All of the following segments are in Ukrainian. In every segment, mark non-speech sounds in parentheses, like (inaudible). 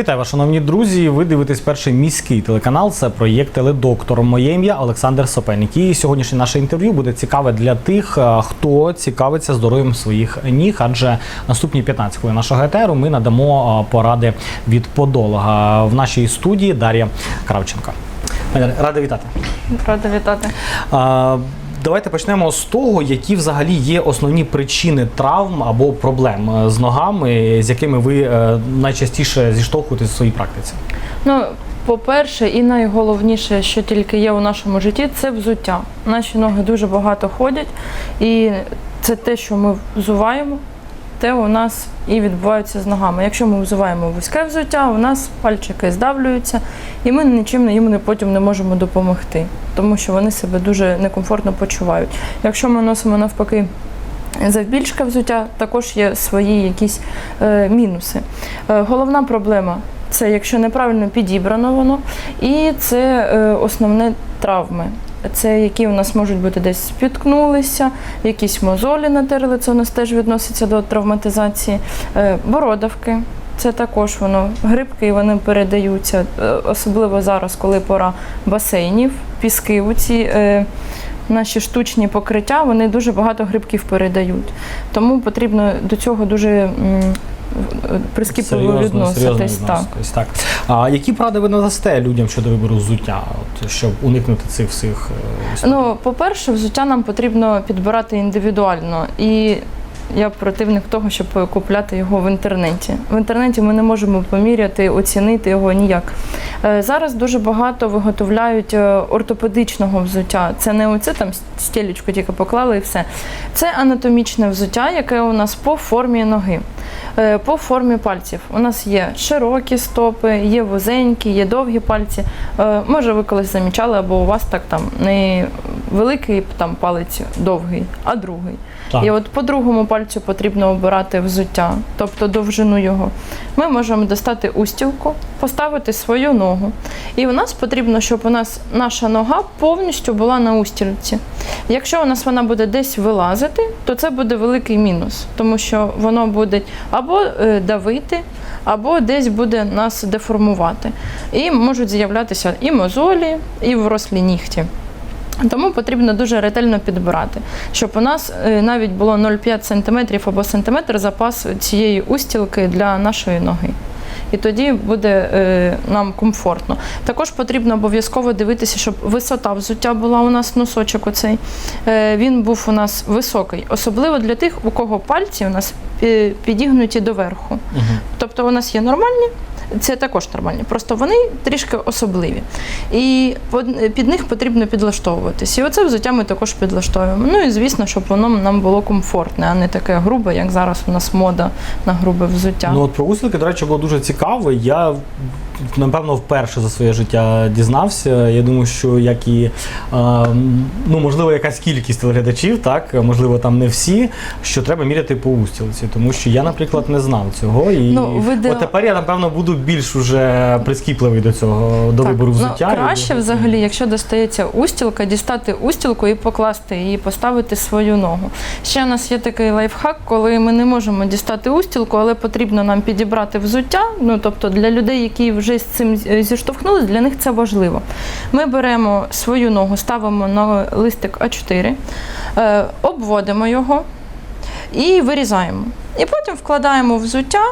Вітаю вас, шановні друзі. Ви дивитесь перший міський телеканал. Це проєкт Теледоктор. Моє ім'я Олександр Сопельник. І сьогоднішнє наше інтерв'ю буде цікаве для тих, е, хто цікавиться здоров'ям своїх ніг. Адже наступні 15 хвилин нашого етеру ми надамо е, поради від подолога в нашій студії Дар'я Кравченко. Рада вітати. Рада вітати. А, Давайте почнемо з того, які взагалі є основні причини травм або проблем е, з ногами, з якими ви е, найчастіше зіштовхуєтесь у своїй практиці. Ну, по-перше, і найголовніше, що тільки є у нашому житті, це взуття. Наші ноги дуже багато ходять, і це те, що ми взуваємо, те у нас і відбувається з ногами. Якщо ми взуваємо вузьке взуття, у нас пальчики здавлюються, і ми нічим їм не потім не можемо допомогти, тому що вони себе дуже некомфортно почувають. Якщо ми носимо навпаки. Завбільшке взуття також є свої якісь е, мінуси. Е, головна проблема це якщо неправильно підібрано воно, і це е, основне травми. Це які у нас можуть бути десь спіткнулися, якісь мозолі натерли, це у нас теж відноситься до травматизації, е, бородавки. Це також воно грибки, вони передаються, е, особливо зараз, коли пора басейнів, піски. Оці е, наші штучні покриття, вони дуже багато грибків передають. Тому потрібно до цього дуже прискіпливо відноситись. Так. так. А які поради ви надасте людям щодо вибору взуття, от, щоб уникнути цих всіх е? Ну, по-перше, взуття нам потрібно підбирати індивідуально. І я противник того, щоб купляти його в інтернеті. В інтернеті ми не можемо поміряти, оцінити його ніяк. Е, Зараз дуже багато виготовляють е, ортопедичного взуття. Це не оце там стілечку тільки поклали і все. Це анатомічне взуття, яке у нас по формі ноги. Е, По формі пальців у нас є широкі стопи, є вузенькі, є довгі пальці. Може, ви колись замічали, або у вас так там не великий там палець довгий, а другий. Так. І от по другому пальцю потрібно обирати взуття, тобто довжину його. Ми можемо достати устілку, поставити свою ногу. І у нас потрібно, щоб у нас наша нога повністю була на устілці. Якщо у нас вона буде десь вилазити, то це буде великий мінус, тому що воно буде або е, давити, або десь буде нас деформувати. І можуть з'являтися і мозолі, і врослі нігті. Тому потрібно дуже ретельно підбирати, щоб у нас е, навіть було 0,5 см або сантиметр запас цієї устілки для нашої ноги. І тоді буде е, нам комфортно. Також потрібно обов'язково дивитися, щоб висота взуття була у нас носочок. Оцей е, він був у нас високий, особливо для тих, у кого пальці у нас е, підігнуті доверху. Мгм. Тобто у нас є нормальні, це також нормальні, просто вони трішки особливі. І під них потрібно підлаштовуватись. І оце взуття ми також підлаштовуємо. Ну і звісно, щоб воно нам було комфортне, а не таке грубе, як зараз у нас мода на грубе взуття. Ну от про усилки, до речі, було дуже цікаво. Я напевно вперше за своє життя дізнався. Я думаю, що як і ну можливо якась кількість телеглядачів, так можливо, там не всі, що треба міряти по устілці, тому що я, наприклад, не знав цього. І Ну, ви от тепер я напевно буду більш уже прискіпливий до цього, до Так, вибору взуття. Ну, краще взагалі, якщо достається устілка, дістати устілку і покласти її, поставити свою ногу. Ще у нас є такий лайфхак, коли ми не можемо дістати устілку, але потрібно нам підібрати взуття. Ну тобто для людей, які вже з цим зіштовхнулися, зіштовхнулись, для них це важливо. Ми беремо свою ногу, ставимо на листик А4, е, обводимо його і вирізаємо. І потім вкладаємо взуття,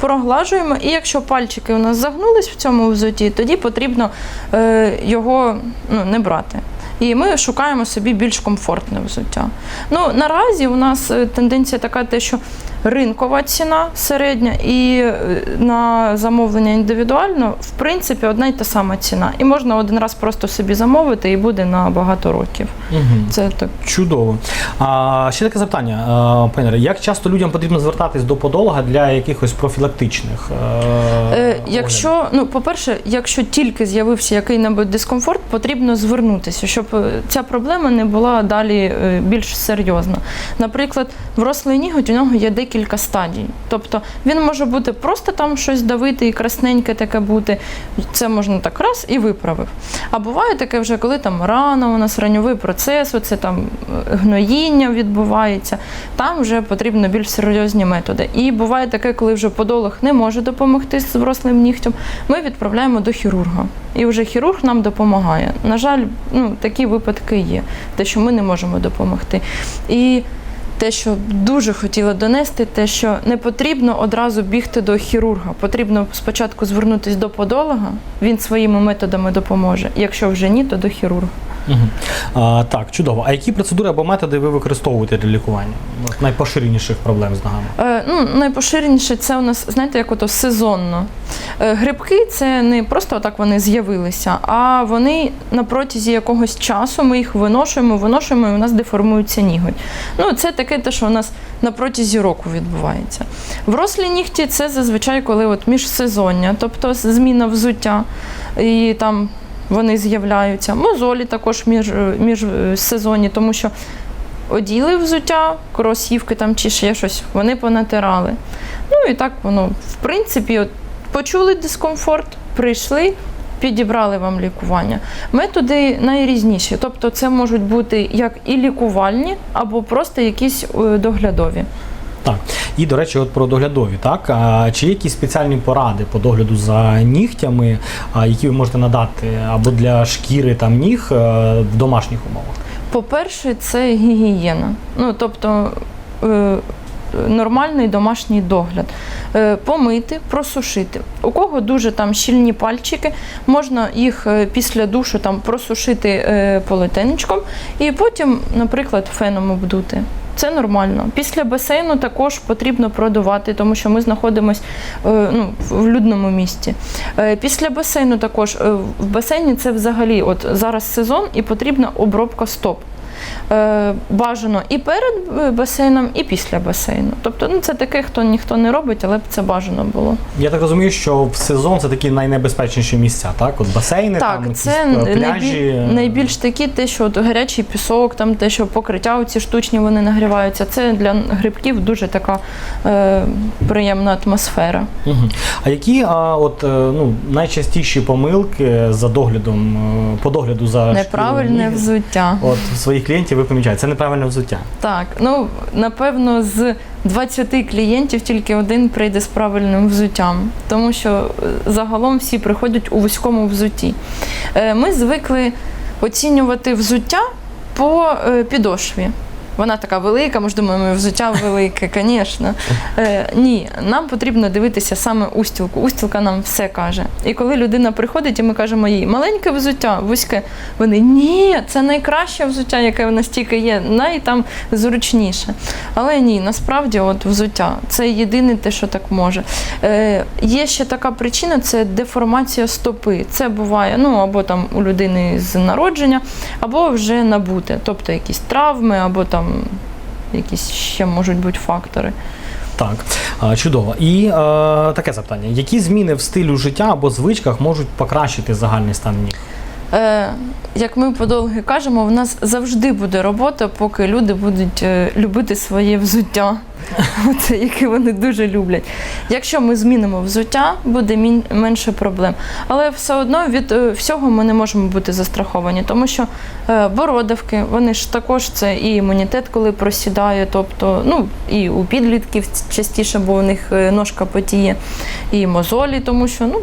проглажуємо, і якщо пальчики у нас загнулись в цьому взуті, тоді потрібно е, його ну, не брати. І ми шукаємо собі більш комфортне взуття. Ну, наразі у нас е, тенденція така, те, що ринкова ціна середня і е, на замовлення індивідуально, в принципі, одна й та сама ціна. І можна один раз просто собі замовити і буде на багато років. Мгм. Це так. Чудово. А, ще таке запитання, а, пані як часто людям потрібно звертатись до подолога для якихось профілактичних? е, Е, якщо, ну, по-перше, якщо тільки з'явився який-небудь дискомфорт, потрібно звернутися, щоб е, ця проблема не була далі е, більш серйозна. Наприклад, врослий ніготь у нього є декілька стадій. Тобто він може бути просто там щось давити і красненьке таке бути. Це можна так раз і виправив. А буває таке вже, коли там рана, у нас раньовий процес, оце там е, гноїння відбувається. Там вже потрібно більш серйозні методи. І буває таке, коли вже подолог не може допомогти з врослим нігтем, ми відправляємо до хірурга. І вже хірург нам допомагає. На жаль, ну, такі випадки є, те, що ми не можемо допомогти. І те, що дуже хотіла донести, те, що не потрібно одразу бігти до хірурга. Потрібно спочатку звернутися до подолога, він своїми методами допоможе. Якщо вже ні, то до хірурга. Мгм. А, так, чудово. А які процедури або методи ви використовуєте для лікування? Найпоширеніших проблем з ногами? Е, ну, найпоширеніше це у нас, знаєте, як ото сезонно. Е, грибки це не просто отак вони з'явилися, а вони на протязі якогось часу ми їх виношуємо, виношуємо, і у нас деформується ніготь. Ну, це таке те, що у нас на протязі року відбувається. Врослі нігті це зазвичай, коли от міжсезоння, тобто зміна взуття, і там вони з'являються. Мозолі також між, між е, сезонні, тому що оділи взуття, кросівки там чи ще щось, вони понатирали. Ну і так воно, в принципі, от, почули дискомфорт, прийшли, підібрали вам лікування. Методи найрізніші, тобто це можуть бути як і лікувальні, або просто якісь е, доглядові. Так. І, до речі, от про доглядові, так? Чи є якісь спеціальні поради по догляду за нігтями, які ви можете надати або для шкіри там ніг е, в домашніх умовах? По-перше, це гігієна. Ну, тобто е, нормальний домашній догляд. Е, помити, просушити. У кого дуже там щільні пальчики, можна їх е, після душу там просушити е, полотенечком і потім, наприклад, феном обдути. Це нормально. Після басейну також потрібно продувати, тому що ми знаходимося ну, в людному місті. Після басейну також в басейні це взагалі от зараз сезон і потрібна обробка стоп. Е, Бажано і перед е, басейном, і після басейну. Тобто, ну це таке, хто ніхто не робить, але б це бажано було. Я так розумію, що в сезон це такі найнебезпечніші місця, так? От басейни, Так, якісь це е, пляжі. найбіль, найбільш такі, те, що от гарячий пісок, там те, що покриття ці штучні вони нагріваються. Це для грибків дуже така е, приємна атмосфера. Мгм. А які а, от, ну, найчастіші помилки за доглядом, по догляду за Неправильне шкірою взуття. От в своїх клієнтів ви помічаєте, це неправильне взуття. Так, ну напевно, з 20 клієнтів тільки один прийде з правильним взуттям, тому що е, загалом всі приходять у вузькому взутті. Е, Ми звикли оцінювати взуття по е, підошві. Вона така велика, ми ж думаємо, взуття велике, звісно. Е, ні, нам потрібно дивитися саме устілку. Устілка нам все каже. І коли людина приходить, і ми кажемо їй маленьке взуття, вузьке, вони ні, це найкраще взуття, яке в нас тільки є, най там зручніше. Але ні, насправді, от взуття це єдине те, що так може. Е, є ще така причина це деформація стопи. Це буває ну або там у людини з народження, або вже набуте, тобто якісь травми, або там якісь ще можуть бути фактори. Так, чудово. І е, таке запитання: які зміни в стилю життя або звичках можуть покращити загальний стан ніг? Е, як ми подовги кажемо, в нас завжди буде робота, поки люди будуть е, любити своє взуття, (laughs) Оце, яке вони дуже люблять. Якщо ми змінимо взуття, буде менше проблем. Але все одно від е, всього ми не можемо бути застраховані, тому що е, бородавки, вони ж також це і імунітет, коли просідає, тобто, ну і у підлітків частіше, бо у них е, ножка потіє, і мозолі, тому що ну,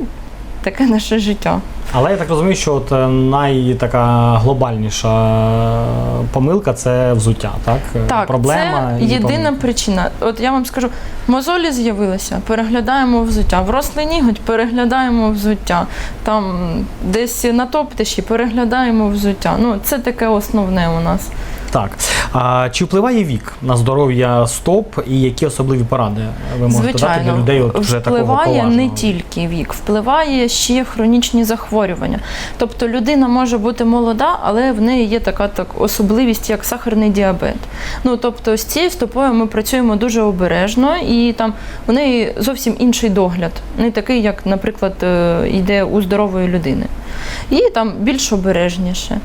таке наше життя. Але я так розумію, що от е, найтака глобальніша помилка це взуття, так? Е, Так, Проблема це і єдина помилка. причина. От я вам скажу, мозолі з'явилися, переглядаємо взуття. Врослий ніготь, переглядаємо взуття. Там десь на топтиші переглядаємо взуття. Ну, це таке основне у нас. Так. А, чи впливає вік на здоров'я стоп і які особливі поради ви можете дати для людей от вже такого впливає поважного? не тільки вік, впливає ще хронічні захворювання. Захворювання. Тобто людина може бути молода, але в неї є така так особливість, як сахарний діабет. Ну тобто з цією стопою ми працюємо дуже обережно, і там в неї зовсім інший догляд, не такий, як, наприклад, е, йде у здорової людини. І там більш обережніше.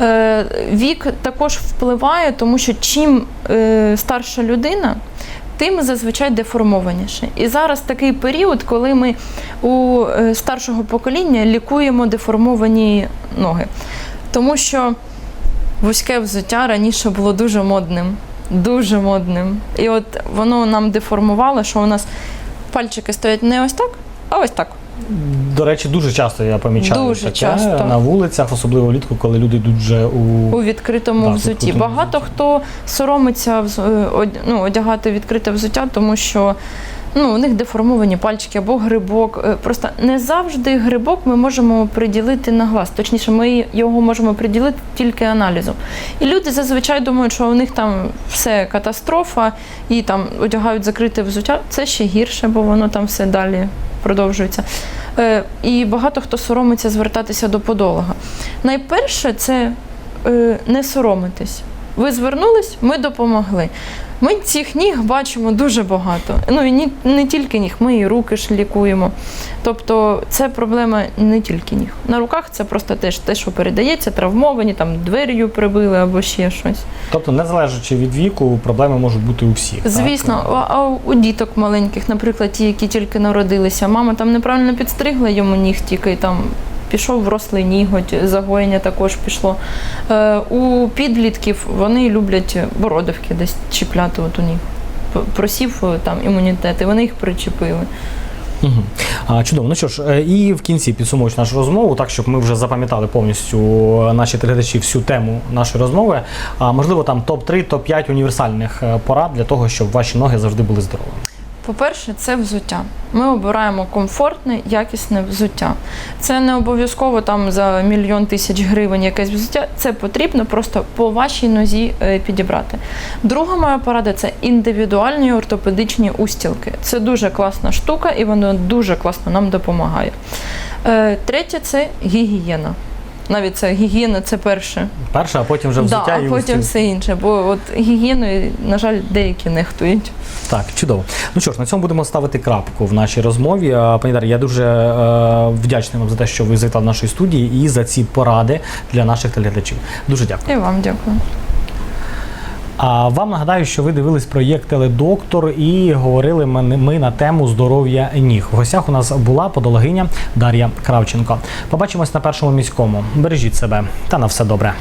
Е, Вік також впливає, тому що чим е, старша людина, тим зазвичай деформованіше. І зараз такий період, коли ми у е, старшого покоління лікуємо деформовані ноги. Тому що вузьке взуття раніше було дуже модним. Дуже модним. І от воно нам деформувало, що у нас пальчики стоять не ось так, а ось так. До речі, дуже часто я помічаю Дуже таке часто. на вулицях, особливо влітку, коли люди йдуть вже у У відкритому у взутті. відкритому Багато взутті. хто соромиться е, ну, одягати відкрите взуття, тому що ну, у них деформовані пальчики або грибок. Е, Просто не завжди грибок ми можемо приділити на глаз. Точніше, ми його можемо приділити тільки аналізом. І люди зазвичай думають, що у них там все катастрофа, і там одягають закрите взуття. Це ще гірше, бо воно там все далі продовжується. Е, І багато хто соромиться звертатися до подолога. Найперше це е, не соромитись. Ви звернулись, ми допомогли. Ми цих ніг бачимо дуже багато. Ну і ні, не тільки ніг, ми і руки ж лікуємо. Тобто це проблема не тільки ніг. На руках це просто теж те, що передається, травмовані, там двер'ю прибили або ще щось. тобто, незалежно від віку, проблеми можуть бути у всіх. Звісно, а, а у діток маленьких, наприклад, ті, які тільки народилися, мама там неправильно підстригла йому нігтіки, там пішов врослий ніготь, загоєння також пішло. Е, у підлітків вони люблять бородавки десь чіпляти от у них. Просів е, там імунітет, і вони їх причепили. Угу. А, чудово. Ну що ж, е, і в кінці підсумуючи нашу розмову, так щоб ми вже запам'ятали повністю е, наші глядачі всю тему нашої розмови. А можливо, там топ-3, топ-5 універсальних е, порад для того, щоб ваші ноги завжди були здоровими. По-перше, це взуття. Ми обираємо комфортне, якісне взуття. Це не обов'язково там за мільйон тисяч гривень якесь взуття. Це потрібно просто по вашій нозі е, підібрати. Друга моя порада це індивідуальні ортопедичні устілки. Це дуже класна штука і воно дуже класно нам допомагає. Е, Третє це гігієна. Навіть це гігієна це перше. Перше, а потім вже взуття да, а потім все інше. Бо от гігієною, на жаль, деякі нехтують. Так, чудово. Ну що ж, на цьому будемо ставити крапку в нашій розмові. Пані Дар'я, я дуже е, вдячний вам за те, що ви завітали в нашої студії і за ці поради для наших телеглядачів. Дуже дякую. І вам дякую. А вам нагадаю, що ви дивились проєкт Теледоктор і говорили ми, на тему здоров'я ніг. В гостях у нас була подологиня Дар'я Кравченко. Побачимось на першому міському. Бережіть себе та на все добре.